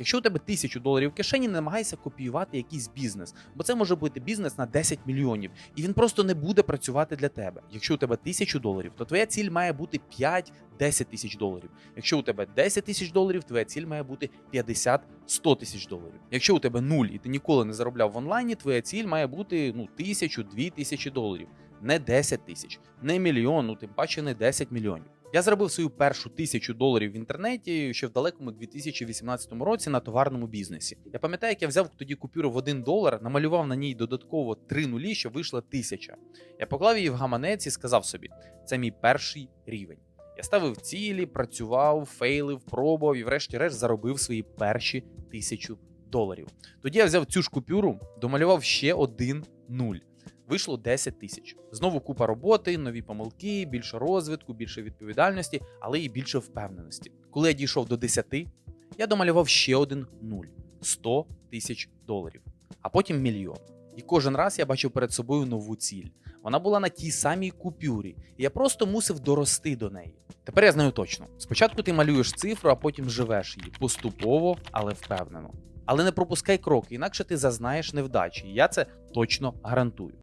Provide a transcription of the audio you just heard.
Якщо у тебе тисячу доларів в кишені, не намагайся копіювати якийсь бізнес, бо це може бути бізнес на 10 мільйонів, і він просто не буде працювати для тебе. Якщо у тебе тисячу доларів, то твоя ціль має бути 5-10 тисяч доларів. Якщо у тебе 10 тисяч доларів, твоя ціль має бути 50-100 тисяч доларів. Якщо у тебе нуль і ти ніколи не заробляв в онлайні, твоя ціль має бути ну тисячу, дві тисячі доларів, не 10 тисяч, не мільйон, ну тим паче не 10 мільйонів. Я заробив свою першу тисячу доларів в інтернеті ще в далекому 2018 році на товарному бізнесі. Я пам'ятаю, як я взяв тоді купюру в 1 долар, намалював на ній додатково три нулі, що вийшла тисяча. Я поклав її в гаманець і сказав собі: це мій перший рівень. Я ставив цілі, працював, фейлив, пробував і, врешті-решт, заробив свої перші тисячу доларів. Тоді я взяв цю ж купюру, домалював ще один нуль. Вийшло 10 тисяч. Знову купа роботи, нові помилки, більше розвитку, більше відповідальності, але і більше впевненості. Коли я дійшов до 10, я домалював ще один нуль 100 тисяч доларів, а потім мільйон. І кожен раз я бачив перед собою нову ціль. Вона була на тій самій купюрі, і я просто мусив дорости до неї. Тепер я знаю точно: спочатку ти малюєш цифру, а потім живеш її поступово, але впевнено. Але не пропускай кроки, інакше ти зазнаєш невдачі. І я це точно гарантую.